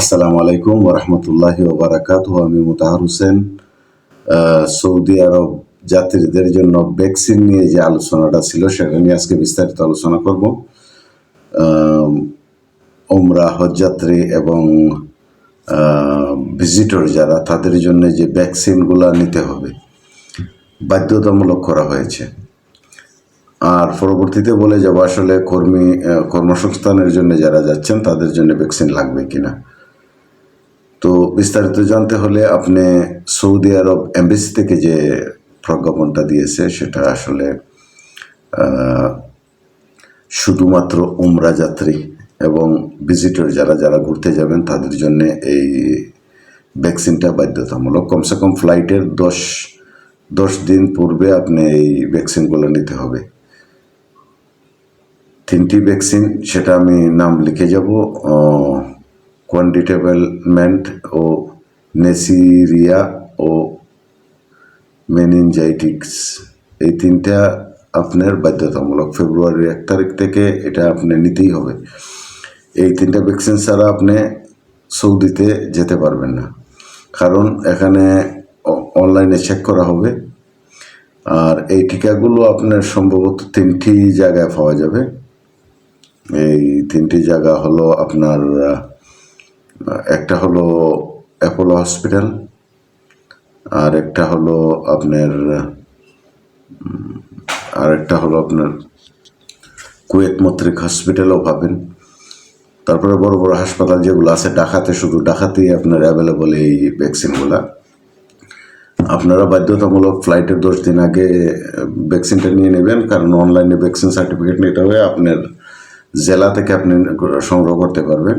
আসসালামু আলাইকুম ওরহমতুল্লাহি ওবরাকাত আমি মুতাহার হোসেন সৌদি আরব যাত্রীদের জন্য ভ্যাকসিন নিয়ে যে আলোচনাটা ছিল সেটা নিয়ে আজকে বিস্তারিত আলোচনা করব। ওমরা হজযাত্রী এবং ভিজিটর যারা, তাদের জন্য যে ভ্যাকসিনগুলো নিতে হবে, বাধ্যতামূলক করা হয়েছে। আর পরবর্তীতে বলে যাব আসলে কর্মী কর্মসংস্থানের জন্য যারা যাচ্ছেন, তাদের জন্য ভ্যাকসিন লাগবে কিনা। তো বিস্তারিত জানতে হলে আপনি সৌদি আরব এমবেসি থেকে যে প্রজ্ঞাপনটা দিয়েছে, সেটা আসলে শুধুমাত্র উমরা যাত্রী এবং ভিজিটর যারা যারা ঘুরতে যাবেন, তাদের জন্য এই ভ্যাকসিনটা বাধ্যতামূলক। কমসে কম ফ্লাইটের দশ দশ দিন পূর্বে আপনি এই ভ্যাকসিনগুলো নিতে হবে। তিনটি ভ্যাকসিন সেটা আমি নাম লিখে যাব। কোয়ান্টিটেবলমেন্ট ও নেসিরিয়া ও মেনিনজাইটিক্স এই তিনটা আপনার বাধ্যতামূলক। ফেব্রুয়ারির এক তারিখ থেকে এটা আপনি নিতেই হবে। এই তিনটা ভ্যাকসিন ছাড়া আপনি সৌদিতে যেতে পারবেন না। কারণ এখানে অনলাইনে চেক করা হবে। আর এই টিকাগুলো আপনার সম্ভবত তিনটি জায়গায় পাওয়া যাবে। এই তিনটি জায়গা হলো আপনার একটা হলো অ্যাপোলো হসপিটাল আর একটা হলো আপনার আর একটা হলো আপনার কুয়েত মৈত্রিক হসপিটালও পাবেন তারপরে বড় বড় হাসপাতাল যেগুলো আছে ডাকাতে শুধু ডাকাতেই আপনার অ্যাভেলেবল এই ভ্যাকসিনগুলা আপনারা বাধ্যতামূলক ফ্লাইটের দশ দিন আগে ভ্যাকসিনটা নিয়ে নেবেন, কারণ অনলাইনে ভ্যাকসিন সার্টিফিকেট নিতে হবে, আপনার জেলা থেকে আপনি সংগ্রহ করতে পারবেন।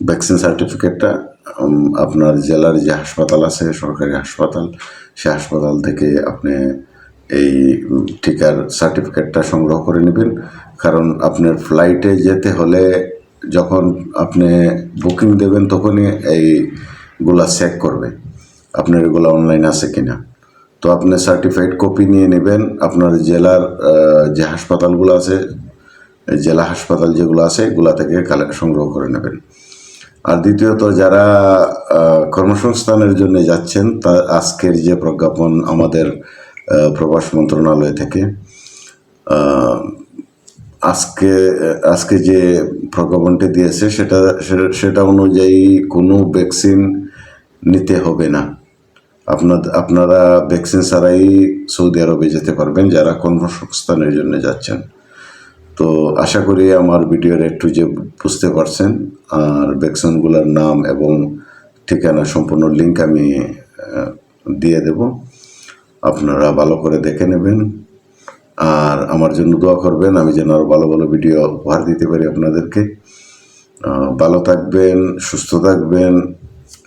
ভ্যাকসিন সার্টিফিকেটটা আপনার জেলার যে হাসপাতাল আছে, সরকারি হাসপাতাল সে হাসপাতাল থেকে আপনি এই টিকার সার্টিফিকেটটা সংগ্রহ করে নেবেন। কারণ আপনার ফ্লাইটে যেতে হলে যখন আপনি বুকিং দেবেন, তখনই এইগুলা চেক করবে, আপনার এগুলো অনলাইন আছে কিনা। তো আপনি সার্টিফাইড কপি নিয়ে নেবেন, আপনার জেলার যে হাসপাতালগুলো আছে জেলা হাসপাতাল যেগুলো আছে, এগুলা থেকে কালেক্ট সংগ্রহ করে নেবেন। আর দ্বিতীয়ত যারা কর্মসংস্থানের জন্য যাচ্ছেন, তা আজকের যে প্রজ্ঞাপন আমাদের প্রবাস মন্ত্রণালয় থেকে আজকে আজকে যে প্রজ্ঞাপনটি দিয়েছে, সেটা সেটা অনুযায়ী কোনো ভ্যাকসিন নিতে হবে না। আপনার আপনারা ভ্যাকসিন ছাড়াই সৌদি আরবে যেতে পারবেন, যারা কর্মসংস্থানের জন্য যাচ্ছেন। তো আশা করি আমার ভিডিওর একটু যে বুঝতে পারছেন, আর ভ্যাকসিনগুলোর নাম এবং ঠিকানা সম্পূর্ণ লিঙ্ক আমি দিয়ে দেব। আপনারা ভালো করে দেখে নেবেন। আর আমার জন্য দোয়া করবেন, আমি যেন আরও ভালো ভালো ভিডিও উপহার দিতে পারি আপনাদেরকে। ভালো থাকবেন, সুস্থ থাকবেন,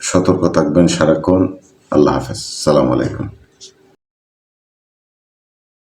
সতর্ক থাকবেন সারাক্ষণ। আল্লাহ হাফেজ। সালাম আলাইকুম।